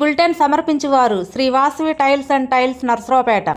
Bulletin సమర్పించువారు Shri Vasavi tiles and tiles Narasaraopet.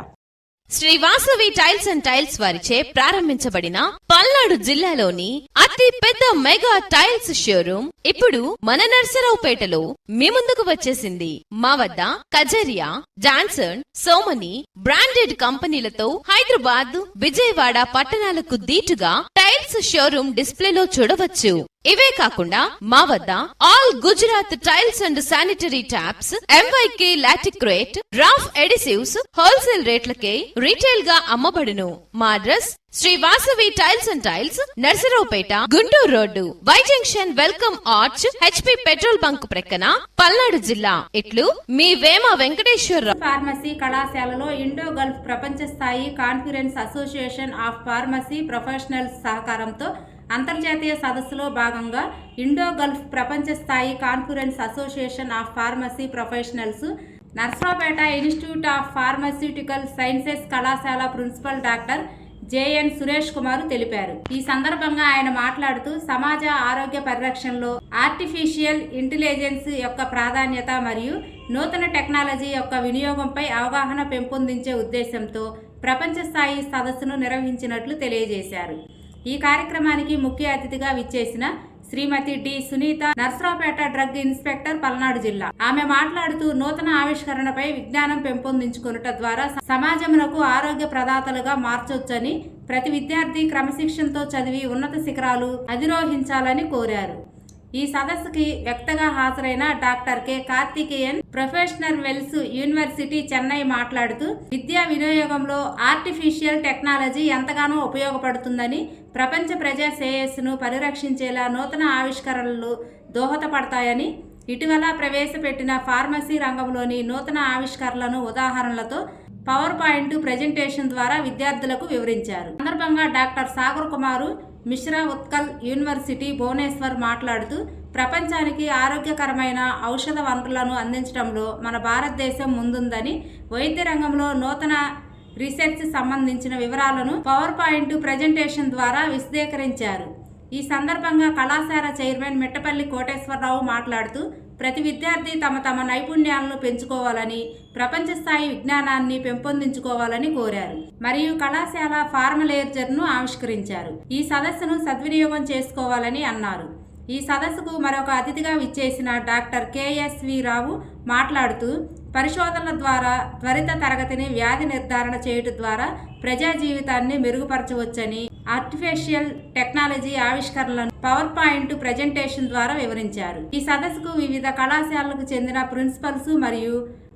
Shri Vasavi tiles and tiles వారిచే ప్రారంభించబడిన పల్నాడు జిల్లాలోని అతి పెద్ద మెగా టైల్స్ షోరూమ్ ఇప్పుడు మన నర్సరావుపేటలో మీ ముందుకు వచ్చేసింది. మా వద్ద కజరియా జాన్సన్ సోమని బ్రాండెడ్ కంపెనీలతో హైదరాబాద్ విజయవాడ పట్టణాలకు దీటుగా టైల్స్ షోరూమ్ డిస్ప్లేలో చూడవచ్చు. ఇవే కాకుండా మా వద్ద all Gujarat tiles and sanitary taps MYK Laticrete Roff adhesives wholesale రేట్లకే రీటైల్గా అమ్మబడును. మా address Shri Vasavi tiles and tiles Narasaraopet Guntur road. Y junction welcome arch HP petrol bunk ప్రక్కన పల్నాడు జిల్లా. ఇట్లు మీ వేమ వెంకటేశ్వరరావు. ఫార్మసీ కళాశాలలో ఇండో గల్ఫ్ ప్రపంచ స్థాయి conference association of pharmacy professionals సహకారంతో అంతర్జాతీయ సదస్సులో భాగంగా ఇండో గల్ఫ్ ప్రపంచ స్థాయి conference association of pharmacy professionals Narsapet institute of pharmaceutical sciences కళాశాల principal doctor J N Suresh Kumar తెలిపారు. ఈ సందర్భంగా ఆయన మాట్లాడుతూ సమాజ ఆరోగ్య పరిరక్షణలో ఆర్టిఫిషియల్ ఇంటెలిజెన్స్ యొక్క ప్రాధాన్యత మరియు నూతన టెక్నాలజీ యొక్క వినియోగంపై అవగాహన పెంపొందించే ఉద్దేశంతో ప్రపంచ స్థాయి సదస్సును నిర్వహించినట్లు తెలియజేశారు. ఈ కార్యక్రమానికి ముఖ్య అతిథిగా విచ్చేసిన Shrimati D Sunitha Narasaraopet drug inspector Palnadu జిల్లా. ఆమె మాట్లాడుతూ నూతన ఆవిష్కరణపై విజ్ఞానం పెంపొందించుకొనుట ద్వారా సమాజమునకు ఆరోగ్య ప్రదాతలుగా మార్చొచ్చని ప్రతి విద్యార్థి క్రమశిక్షణతో చదివి ఉన్నత శిఖరాలు అధిరోహించాలని కోరారు. ఈ సదస్సుకి వ్యక్తగా హాజరైన doctor K. Karthikeyan professional Vels university Chennai మాట్లాడుతూ విద్యా వినియోగంలో ఆర్టిఫిషియల్ టెక్నాలజీ ఎంతగానో ఉపయోగపడుతుందని ప్రపంచ ప్రజా శ్రేయస్సును పరిరక్షించేలా నూతన ఆవిష్కరణలు దోహదపడతాయని ఇటీవల ప్రవేశపెట్టిన ఫార్మసీ రంగంలోని నూతన ఆవిష్కరణలను ఉదాహరణలతో పవర్ పాయింట్ ప్రజెంటేషన్ ద్వారా విద్యార్థులకు వివరించారు. సందర్భంగా డాక్టర్ సాగర్ కుమారు మిశ్రా ఉత్కల్ యూనివర్సిటీ భువనేశ్వర్ మాట్లాడుతూ ప్రపంచానికి ఆరోగ్యకరమైన ఔషధ వనరులను అందించడంలో మన భారతదేశం ముందుందని వైద్య రంగంలో నూతన రీసెర్చ్ సంబంధించిన వివరాలను పవర్ పాయింట్ ప్రజెంటేషన్ ద్వారా విశదీకరించారు. ఈ సందర్భంగా కళాశాల చైర్మన్ మిట్టపల్లి కోటేశ్వరరావు మాట్లాడుతూ ప్రతి విద్యార్థి తమ తమ నైపుణ్యాలను పెంచుకోవాలని ప్రపంచ స్థాయి విజ్ఞానాన్ని పెంపొందించుకోవాలని కోరారు. మరియు కళాశాల ఫార్మలేజర్ను ఆవిష్కరించారు. ఈ సదస్సును సద్వినియోగం చేసుకోవాలని అన్నారు. ఈ సదస్సుకు మరొక అతిథిగా విచ్చేసిన డాక్టర్ కేఎస్వి రావు మాట్లాడుతూ పరిశోధనల ద్వారా త్వరిత తరగతిని వ్యాధి నిర్ధారణ చేయుట ద్వారా ప్రజా జీవితాన్ని మెరుగుపరచవచ్చని ఆర్టిఫిషియల్ టెక్నాలజీ ఆవిష్కరణలను పవర్ పాయింట్ ప్రజెంటేషన్ ద్వారా వివరించారు. ఈ సదస్సుకు వివిధ కళాశాలలకు చెందిన ప్రిన్సిపల్స్ మరియు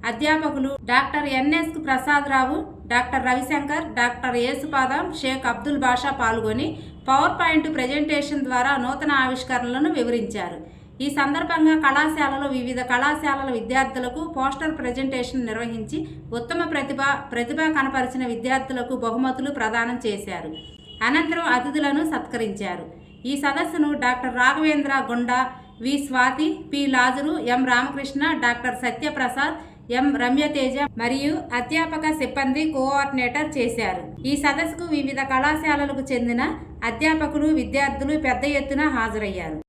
అధ్యాపకులు doctor N S Prasadarao doctor Ravishankar doctor Yesupadam Shaik Abdul Basha పాల్గొని పవర్ పాయింట్ ప్రజెంటేషన్ ద్వారా నూతన ఆవిష్కరణలను వివరించారు. ఈ సందర్భంగా కళాశాలలో వివిధ కళాశాలల విద్యార్థులకు పోస్టర్ ప్రజెంటేషన్ నిర్వహించి ఉత్తమ ప్రతిభ ప్రతిభ కనపరిచిన విద్యార్థులకు బహుమతులు ప్రదానం చేశారు. అనంతరం అతిథులను సత్కరించారు. ఈ సదస్సును doctor Raghavendra Gunda V Swathi P Lazar M Ramakrishna doctor Satyaprasad M. Ramyateja మరియు అధ్యాపక సిబ్బంది కోఆర్డినేటర్ చేశారు. ఈ సదస్సుకు వివిధ కళాశాలలకు చెందిన అధ్యాపకులు విద్యార్థులు పెద్ద ఎత్తున హాజరయ్యారు.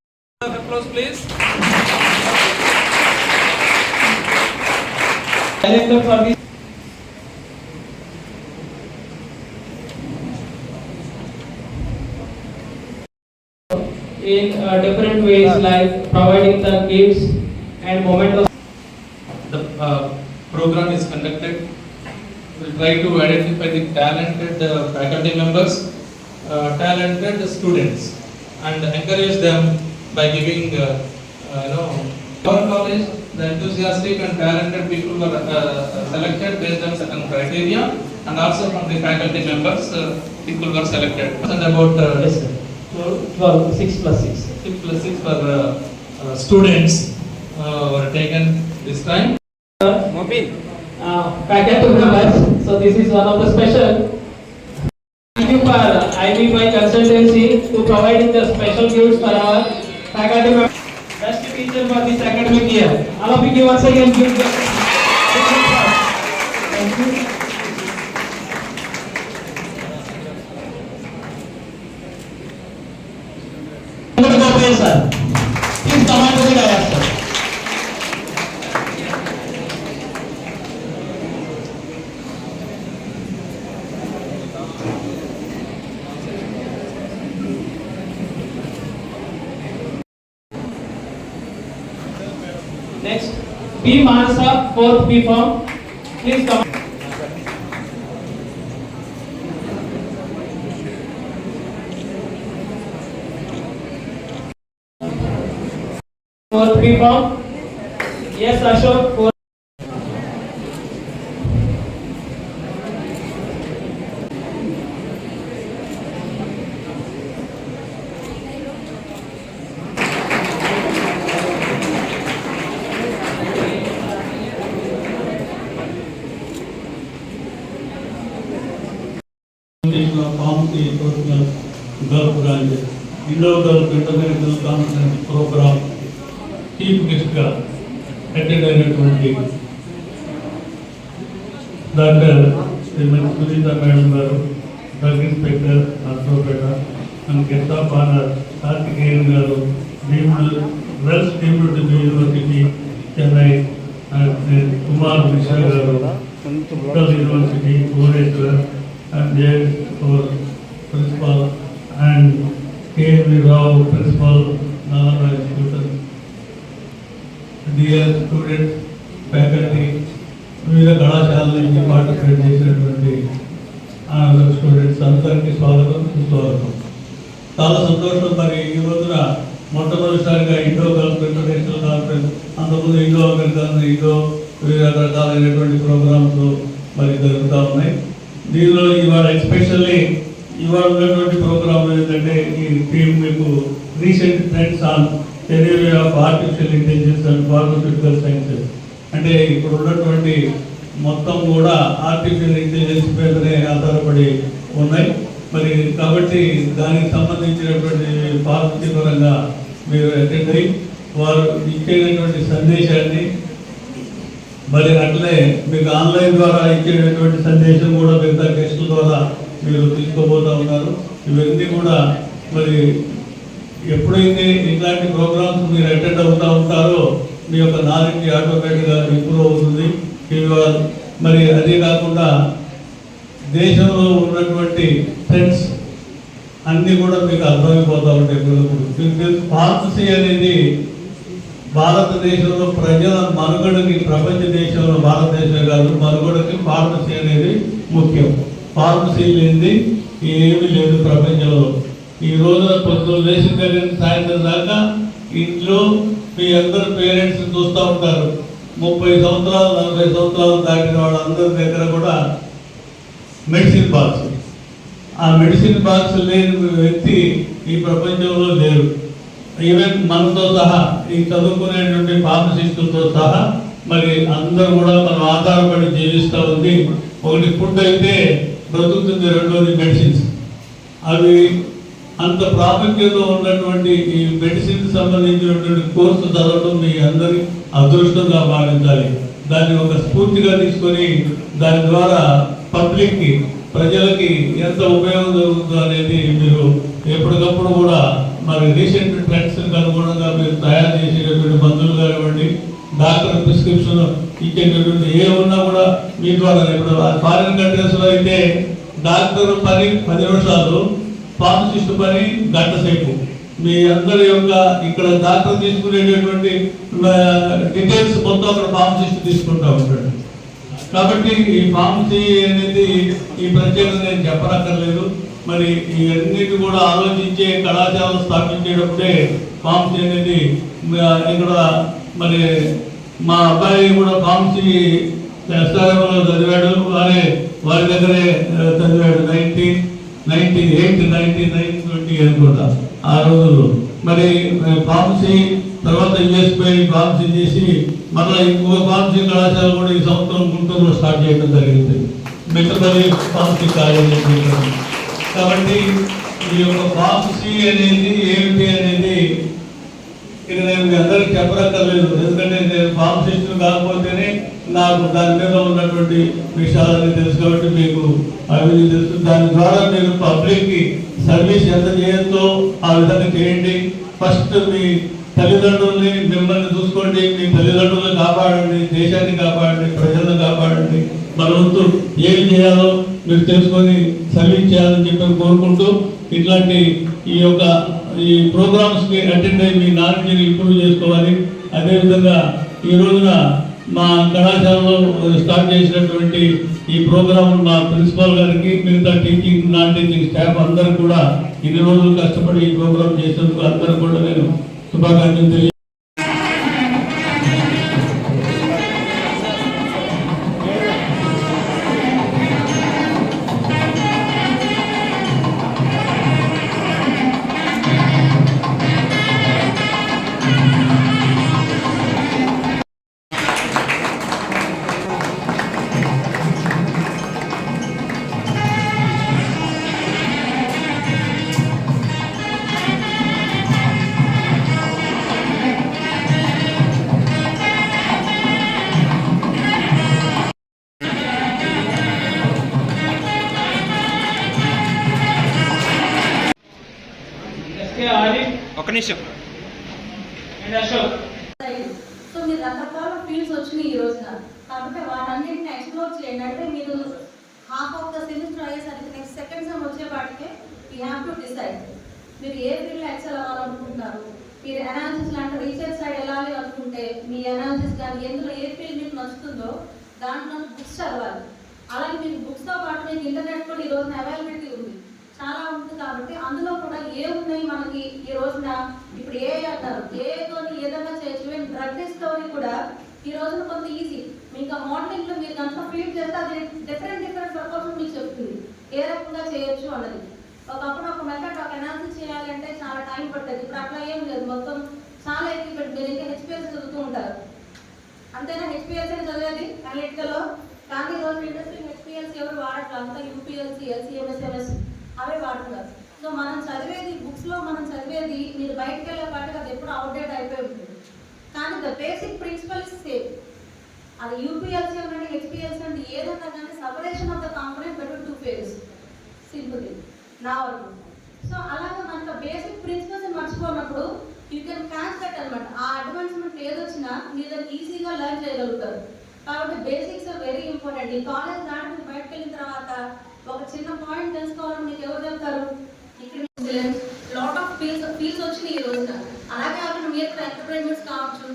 In uh, different ways like providing the gifts and moment of program is conducted. We'll try to identify the talented uh, faculty members, uh, talented students and encourage them by giving, uh, uh, you know, our college, the enthusiastic and talented people were uh, selected based on certain criteria and also from the faculty members, uh, people were selected. And about uh, yes, sir. So, 12, 6 plus 6. six plus six for uh, uh, students uh, were taken this time. Uh, packet to members, so this is one of the special. Thank you for IBY consultancy to providing the special gifts for our faculty members. Best teacher for this academic year. All of you once again give the. B Manasa, fourth B form. Please come. Fourth B form. Yes, Ashok. Fourth. ఇంగ్లీష్లో committee program Gulf branch Indo Gulf international conference program chief గెస్ట్గా attend అయినటువంటి doctor Shrimati Sunitha madam గారు drug inspector Narsopet and guest of honour Karthikeyan గారు deemed Vels deemed university Chennai and Kumar Mishra గారు Utkal university Bhubaneswar and there our principal and K. V. Rao, principal, Nalanda Institution. Dear students, faculty, వివిధ కళాశాల నుంచి participate చేసినటువంటి అందరు students అందరికీ స్వాగతం సుస్వాగతం చాలా సంతోషం మరి ఈ రోజున మొట్టమొదటిసారిగా ఇండో గల్ఫ్ ఇంటర్నేషనల్ కాన్ఫరెన్స్ అంతకుముందు ఇండో అమెరికన్ ఇండో వివిధ రకాలైనటువంటి ప్రోగ్రామ్స్ మరి జరుగుతూ ఉన్నాయి దీనిలో ఇవాళ ఎస్పెషల్లీ ఇవాళ ఉన్నటువంటి ప్రోగ్రామ్ ఏంటంటే ఈ టీమ్ మీకు recent trends on career of artificial intelligence and pharmaceutical sciences. అంటే ఇప్పుడు ఉన్నటువంటి మొత్తం కూడా ఆర్టిఫిషియల్ ఇంటెలిజెన్స్ మీదనే ఆధారపడి ఉన్నాయి. మరి కాబట్టి దానికి సంబంధించినటువంటి పాలసీ పరంగా మీరు అటెండ్ అయ్యి వారు ఇచ్చేటటువంటి సందేశాన్ని మరి అట్లే మీకు ఆన్లైన్ ద్వారా ఇచ్చేటటువంటి సందేశం కూడా మిగతా గెస్టుల ద్వారా మీరు తీసుకోబోతూ ఉన్నారు. ఇవన్నీ కూడా మరి ఎప్పుడైతే ఇట్లాంటి ప్రోగ్రామ్స్ మీరు అటెండ్ అవుతూ ఉంటారో మీ యొక్క నాలెడ్జ్ ఆటోమేటిక్గా ఇంప్రూవ్ అవుతుంది. మరి అదే కాకుండా దేశంలో ఉన్నటువంటి ట్రెండ్స్ అన్నీ కూడా మీకు అర్థమైపోతూ ఉంటాయి. ఇప్పుడు ఫార్మసీ అనేది భారతదేశంలో ప్రజల మనుగడకి ప్రపంచ దేశంలో భారతదేశం కాదు మనుగడకి ఫార్మసీ అనేది ముఖ్యం. ఫార్మసీ లేనిది ఏమీ లేదు ప్రపంచంలో. ఈ రోజున పొద్దున్న దేశం కలిగిన సాయంత్రం దాకా ఇంట్లో మీ అందరు పేరెంట్స్ చూస్తూ ఉంటారు. ముప్పై సంవత్సరాలు నలభై సంవత్సరాలు దాటిన వాళ్ళందరి దగ్గర కూడా మెడిసిన్ బాక్స్ ఆ మెడిసిన్ బాక్స్ లేని వ్యక్తి ఈ ప్రపంచంలో లేరు. ఈవెన్ మనతో సహా ఈ చదువుకునేటువంటి ఫార్మసిస్టులతో సహా మరి అందరూ కూడా మనం ఆధారపడి జీవిస్తూ ఉంది. ఒకటి ఫుడ్ అయితే బ్రతుకుతుంది రెండోది మెడిసిన్స్ అవి అంత ప్రాముఖ్యత ఉన్నటువంటి ఈ మెడిసిన్ సంబంధించినటువంటి కోర్సు చదవడం మీ అందరి అదృష్టంగా భావించాలి. దాన్ని ఒక స్ఫూర్తిగా తీసుకొని దాని ద్వారా పబ్లిక్కి ప్రజలకి ఎంత ఉపయోగం జరుగుతుందో అనేది మీరు ఎప్పటికప్పుడు కూడా మరి రీసెంట్ ట్రెండ్స్ అనుగుణంగా మీరు తయారు చేసేటటువంటి మందులు కానివ్వండి డాక్టర్ ప్రిస్క్రిప్షన్ ఇచ్చేటటువంటి ఏ ఉన్నా కూడా మీ ద్వారా ఇప్పుడు ఫారిన్ కంట్రీస్లో అయితే డాక్టర్ పని పది నిమిషాలు ఫార్మసిస్ట్ పని గంట సేపు. మీ అందరి యొక్క ఇక్కడ డాక్టర్ తీసుకునేటటువంటి డీటెయిల్స్ మొత్తం అక్కడ ఫార్మసిస్ట్ తీసుకుంటా ఉంటాడు. కాబట్టి ఈ ఫార్మసీ అనేది ఈ ప్రత్యేకత నేను చెప్పనక్కర్లేదు. మరి ఈ కూడా ఆలోచించే కళాశాల స్థాపించేటప్పుడే ఫార్మసీ అనేది ఇక్కడ మరి మా అబ్బాయి కూడా ఫార్మసీ ఎస్ఆర్ఎంలో చదివాడు. వారే వారి దగ్గరే చదివాడు. Nineteen ninety eight ninety nine twenty అనుకుంటా ఆ రోజుల్లో. మరి ఆ, ఫార్మసీ తర్వాత యుఎస్పై ఫార్మసీ చేసి మళ్ళీ ఇంకో ఫార్మసీ కళాశాల కూడా ఈ సంవత్సరం గుంటూరులో స్టార్ట్ చేయడం జరిగింది. మిగతాది ఫార్మసీ కాలేజీ. కాబట్టి ఈ యొక్క ఫార్మసీ అనేది ఏమిటి అనేది ఇక నేను మీ అందరికి చెప్పక్కర్లేదు ఎందుకంటే నేను ఫార్మసిస్ట్ కాకపోతేనే నాకు దాని మీద ఉన్నటువంటి విషయాలని తెలుసు కాబట్టి మీకు అవి తెలుసు. దాని ద్వారా మీరు పబ్లిక్కి సర్వీస్ ఎంత చేయొచ్చో ఆ విధంగా చేయండి. ఫస్ట్ మీ తల్లిదండ్రుల్ని మిమ్మల్ని చూసుకోండి. మీ తల్లిదండ్రులను కాపాడండి. దేశాన్ని కాపాడండి. ప్రజలను కాపాడండి. మన వంతు ఏం చేయాలో మీరు తెలుసుకొని సర్వీస్ చేయాలని చెప్పి కోరుకుంటూ ఇట్లాంటి ఈ యొక్క ఈ ప్రోగ్రామ్స్కి అటెండ్ అయ్యి మీ నాలెడ్జ్ని ఇంప్రూవ్ చేసుకోవాలి. అదేవిధంగా ఈ రోజున మా కళాశాలలో స్టార్ట్ చేసినటువంటి ఈ ప్రోగ్రామ్ మా ప్రిన్సిపాల్ గారికి మిగతా టీచింగ్ నాన్ టీచింగ్ స్టాఫ్ అందరూ కూడా ఇన్ని రోజులు కష్టపడి ఈ ప్రోగ్రామ్ చేసినందుకు అందరూ కూడా నేను శుభాకాంక్షలు ఒక నిమిషం. సో మీరు రకరకాల ఫీల్డ్స్ వచ్చినాయి ఈ రోజున. కాబట్టి వాటన్నిటిని ఎక్స్ప్లోర్ చేయండి. అంటే మీరు హాఫ్ ఆఫ్ ద సెమిస్టర్ అయ్యేసరికి నెక్స్ట్ సెకండ్ సెమ్ వచ్చేపాటికే యూ హ్యావ్ టు డిసైడ్ మీరు ఏ ఫీల్డ్లో ఎక్సెల్ అవ్వాలనుకుంటున్నారు? మీరు అనాలిసిస్ లాంటి రీసెర్చ్ సైడ్ వెళ్ళాలి అనుకుంటే మీ అనాలిసిస్ కానీ ఎందులో ఏ ఫీల్డ్ మీకు నచ్చుతుందో దాంట్లో బుక్స్ చదవాలి. అలాగే మీకు బుక్స్తో పాటు మీకు ఇంటర్నెట్ కూడా ఈ రోజున అవైలబిలిటీ ఉంది. చాలా ఉంటుంది కాబట్టి అందులో కూడా ఏ మనకి ఈ రోజున ఇప్పుడు ఏ అంటారు? ఏతో ఏదైనా చేయొచ్చు. మేము డ్రగ్ డిస్కవరీ కూడా ఈ రోజున కొంత ఈజీ మీకు మార్నింగ్లో మీరు కనుక ఫీడ్ చేస్తే అది డిఫరెంట్ డిఫరెంట్ ప్రపోజల్ మీకు చెప్తుంది. ఏ రకంగా చేయొచ్చు అన్నది. ఒకప్పుడు ఒక మెథడ్ ఒక అనాలిసిస్ చేయాలంటే చాలా టైం పట్టేది ఇప్పుడు అట్లా ఏం లేదు. మొత్తం చాలా ఇక్కడ మీరు ఇంకా హెచ్పిఎస్ చదువుతూ ఉంటారు. అంతేనా? హెచ్పిఎల్సీ చదివేది? అనలిటికల్ కానీ ఈ రోజు ఇండస్ట్రీ హెచ్పిఎల్సీ ఎవరు వాడట్లేదు అంతా యూపీఎల్సీ ఎల్సీఎంఎస్ఎంఎస్ అవే వాడుతున్నారు. సో మనం చదివేది బుక్స్లో మనం చదివేది మీరు బయటకు వెళ్ళే అది ఎప్పుడు అవుట్డేట్ అయిపోయి ఉంటుంది. కానీ the basic principle is same అది యూపీఎల్సీ అంటే హెచ్పిఎల్సీ అంటే ఏదన్నా కానీ separation of the component better two phases simple నా వరకు. సో అలాగే మనకు బేసిక్ ప్రిన్సిపల్స్ మర్చిపోయినప్పుడు యూ కెన్ క్యాచ్ దట్ అనమాట ఆ అడ్వాన్స్మెంట్ ఏదొచ్చినా మీరు ఈజీగా లెర్న్ చేయగలుగుతారు. కాబట్టి బేసిక్స్ వెరీ ఇంపార్టెంట్ ఈ కాలేజ్ దాటి బయటకెళ్ళిన బయటకు వెళ్ళిన తర్వాత ఒక చిన్న పాయింట్ తెలుసుకోవాలని మీకు ఎవరు చెప్తారు? లాట్ ఆఫ్ ఫీల్స్ ఫీల్స్ వచ్చినాయి ఈ రోజున. అలాగే కాకుండా మీరు కూడా ఎంటర్ప్రైన్మెంట్స్ కావచ్చు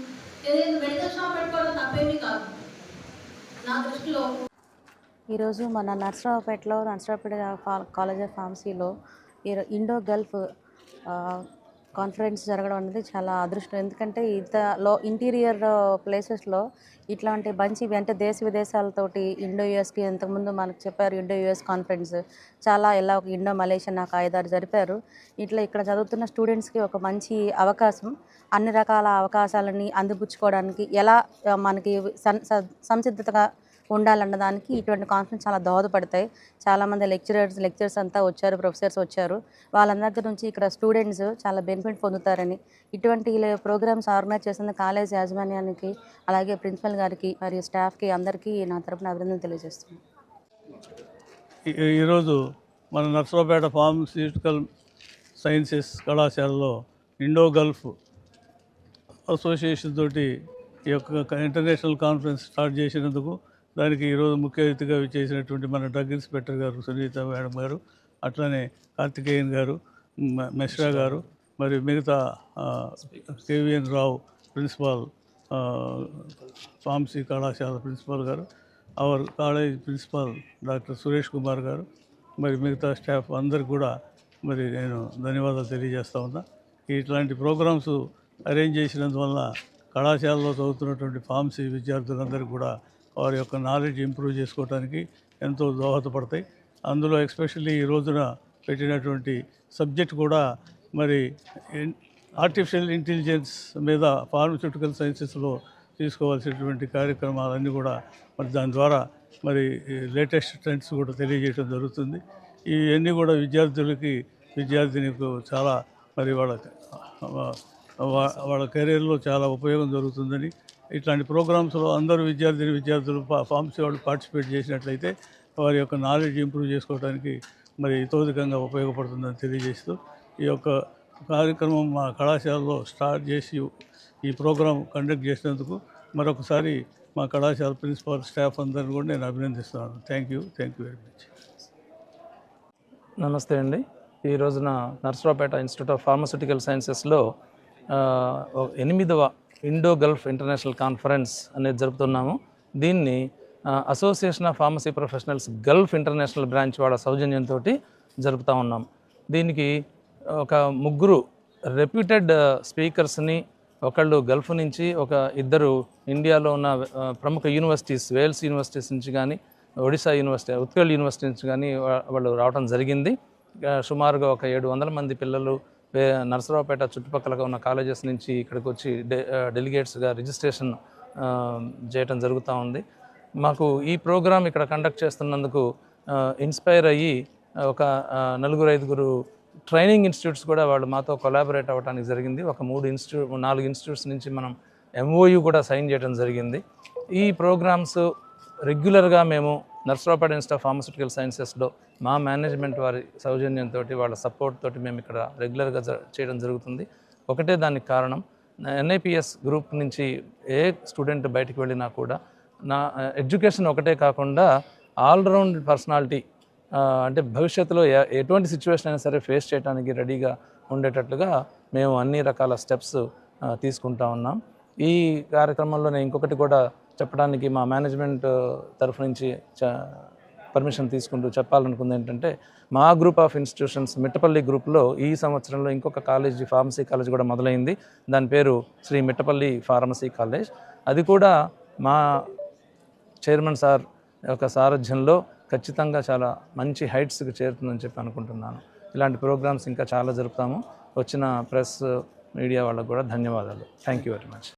ఏదైనా మెడికల్ షాప్ పెట్టుకోవడం తప్పేమీ కాదు. నా దృష్టిలో ఈరోజు మన నర్సరావుపేటలో నర్సరావుపేట కాలేజ్ ఆఫ్ ఫార్మసీలో ఇండో గల్ఫ్ కాన్ఫరెన్స్ జరగడం అనేది చాలా అదృష్టం. ఎందుకంటే ఇంత లో ఇంటీరియర్ ప్లేసెస్లో ఇట్లాంటి మంచి అంటే దేశ విదేశాలతోటి ఇండో యుఎస్కి ఇంతకుముందు మనకు చెప్పారు ఇండో యుఎస్ కాన్ఫరెన్స్. చాలా ఎలా ఒక ఇండో మలేషియా నాకు ఐదారు జరిపారు. ఇట్లా ఇక్కడ చదువుతున్న స్టూడెంట్స్కి ఒక మంచి అవకాశం అన్ని రకాల అవకాశాలని అందిపుచ్చుకోవడానికి ఎలా మనకి సంసిద్ధతగా ఉండాలన్న దానికి ఇటువంటి కాన్ఫరెన్స్ చాలా దోహదపడతాయి. చాలామంది లెక్చరర్స్ లెక్చర్స్ అంతా వచ్చారు ప్రొఫెసర్స్ వచ్చారు. వాళ్ళందరి దగ్గర నుంచి ఇక్కడ స్టూడెంట్స్ చాలా బెనిఫిట్ పొందుతారని. ఇటువంటి ప్రోగ్రామ్స్ ఆర్గనైజ్ చేసిన కాలేజ్ యాజమాన్యానికి అలాగే ప్రిన్సిపల్ గారికి మరియు స్టాఫ్కి అందరికీ నా తరపున అభినందన తెలియజేస్తున్నాను. ఈరోజు మన నర్సరావుపేట ఫార్మస్యూటికల్ సైన్సెస్ కళాశాలలో ఇండో గల్ఫ్ అసోసియేషన్ తోటి ఈ యొక్క ఇంటర్నేషనల్ కాన్ఫరెన్స్ స్టార్ట్ చేసినందుకు దానికి ఈరోజు ముఖ్య అతిథిగా చేసినటువంటి మన డ్రగ్ ఇన్స్పెక్టర్ గారు సునీత మేడం గారు అట్లనే కార్తికేయన్ గారు మ- మిశ్రా గారు మరియు మిగతా కేవీఎన్ రావు ప్రిన్సిపాల్ ఫార్మసీ కళాశాల ప్రిన్సిపాల్ గారు our college principal doctor Suresh Kumar గారు మరి మిగతా స్టాఫ్ అందరికి కూడా మరి నేను ధన్యవాదాలు తెలియజేస్తా ఉన్నా. ఇట్లాంటి ప్రోగ్రామ్స్ అరేంజ్ చేసినందువల్ల కళాశాలలో చదువుతున్నటువంటి ఫార్మసీ విద్యార్థులందరికీ కూడా వారి యొక్క నాలెడ్జ్ ఇంప్రూవ్ చేసుకోవడానికి ఎంతో దోహదపడతాయి. అందులో ఎస్పెషల్లీ ఈ రోజున పెట్టినటువంటి సబ్జెక్ట్ కూడా మరి ఆర్టిఫిషియల్ ఇంటెలిజెన్స్ మీద ఫార్మస్యూటికల్ సైన్సెస్లో తీసుకోవాల్సినటువంటి కార్యక్రమాలన్నీ కూడా మరి దాని ద్వారా మరి లేటెస్ట్ ట్రెండ్స్ కూడా తెలియజేయడం జరుగుతుంది. ఇవన్నీ కూడా విద్యార్థులకి విద్యార్థినికి చాలా మరి వాళ్ళ వాళ్ళ కెరీర్లో చాలా ఉపయోగం జరుగుతుందని ఇట్లాంటి ప్రోగ్రామ్స్లో అందరూ విద్యార్థిని విద్యార్థులు ఫార్మ్స్ ఫార్మసీ వాళ్ళు పార్టిసిపేట్ చేసినట్లయితే వారి యొక్క నాలెడ్జ్ ఇంప్రూవ్ చేసుకోవడానికి మరి ఇతోధికంగా ఉపయోగపడుతుందని తెలియజేస్తూ ఈ యొక్క కార్యక్రమం మా కళాశాలలో స్టార్ట్ చేసి ఈ ప్రోగ్రాం కండక్ట్ చేసినందుకు మరొకసారి మా కళాశాల ప్రిన్సిపాల్ స్టాఫ్ అందరిని కూడా నేను అభినందిస్తున్నాను. Thank you thank you very much. నమస్తే అండి. ఈ రోజున నర్సరావుపేట ఇన్స్టిట్యూట్ ఆఫ్ ఫార్మస్యూటికల్ సైన్సెస్లో ఎనిమిదవ ఇండో గల్ఫ్ ఇంటర్నేషనల్ కాన్ఫరెన్స్ అనేది జరుపుతున్నాము. దీన్ని association of pharmacy professionals Gulf international branch వాళ్ళ సౌజన్యంతో జరుపుతూ ఉన్నాం. దీనికి ఒక ముగ్గురు రెప్యూటెడ్ స్పీకర్స్ని ఒకళ్ళు గల్ఫ్ నుంచి ఒక ఇద్దరు ఇండియాలో ఉన్న ప్రముఖ యూనివర్సిటీస్ వేల్స్ యూనివర్సిటీస్ నుంచి కానీ ఒడిశా యూనివర్సిటీ ఉత్కల్ యూనివర్సిటీ నుంచి కానీ వాళ్ళు రావడం జరిగింది. సుమారుగా ఒక ఏడు వందల మంది పిల్లలు నరసరావుపేట చుట్టుపక్కల ఉన్న కాలేజెస్ నుంచి ఇక్కడికి వచ్చి డె డెలిగేట్స్గా రిజిస్ట్రేషన్ చేయటం జరుగుతూ ఉంది. మాకు ఈ ప్రోగ్రామ్ ఇక్కడ కండక్ట్ చేస్తున్నందుకు ఇన్స్పైర్ అయ్యి ఒక నలుగురు ఐదుగురు ట్రైనింగ్ ఇన్స్టిట్యూట్స్ కూడా వాళ్ళు మాతో కొలాబరేట్ అవ్వడానికి జరిగింది. ఒక మూడు ఇన్స్టిట్యూట్ నాలుగు ఇన్స్టిట్యూట్స్ నుంచి మనం ఎంఓయు కూడా సైన్ చేయడం జరిగింది. ఈ ప్రోగ్రామ్స్ రెగ్యులర్గా మేము నర్సరావుపేట ఇన్స్టిట్యూట్ ఆఫ్ ఫార్మస్యూటికల్ సైన్సెస్లో మా మేనేజ్మెంట్ వారి సౌజన్యంతో వాళ్ళ సపోర్ట్ తోటి మేము ఇక్కడ రెగ్యులర్గా చేయడం జరుగుతుంది. ఒకటే దానికి కారణం ఎన్ఐపిఎస్ గ్రూప్ నుంచి ఏ స్టూడెంట్ బయటికి వెళ్ళినా కూడా నా ఎడ్యుకేషన్ ఒకటే కాకుండా ఆల్రౌండ్ పర్సనాలిటీ అంటే భవిష్యత్తులో ఎటువంటి సిచ్యువేషన్ అయినా సరే ఫేస్ చేయడానికి రెడీగా ఉండేటట్లుగా మేము అన్ని రకాల స్టెప్స్ తీసుకుంటా ఉన్నాం. ఈ కార్యక్రమంలో నేను ఇంకొకటి కూడా చెప్పడానికి మా మేనేజ్మెంట్ తరఫు నుంచి చ పర్మిషన్ తీసుకుంటూ చెప్పాలనుకుంది ఏంటంటే మా గ్రూప్ ఆఫ్ ఇన్స్టిట్యూషన్స్ మిట్టపల్లి గ్రూప్లో ఈ సంవత్సరంలో ఇంకొక కాలేజీ ఫార్మసీ కాలేజ్ కూడా మొదలైంది. దాని పేరు శ్రీ మిట్టపల్లి ఫార్మసీ కాలేజ్. అది కూడా మా చైర్మన్ సార్ యొక్క సారథ్యంలో ఖచ్చితంగా చాలా మంచి హైట్స్కి చేరుతుందని చెప్పి అనుకుంటున్నాను. ఇలాంటి ప్రోగ్రామ్స్ ఇంకా చాలా జరుపుతాము. వచ్చిన ప్రెస్ మీడియా వాళ్ళకు కూడా ధన్యవాదాలు. Thank you very much.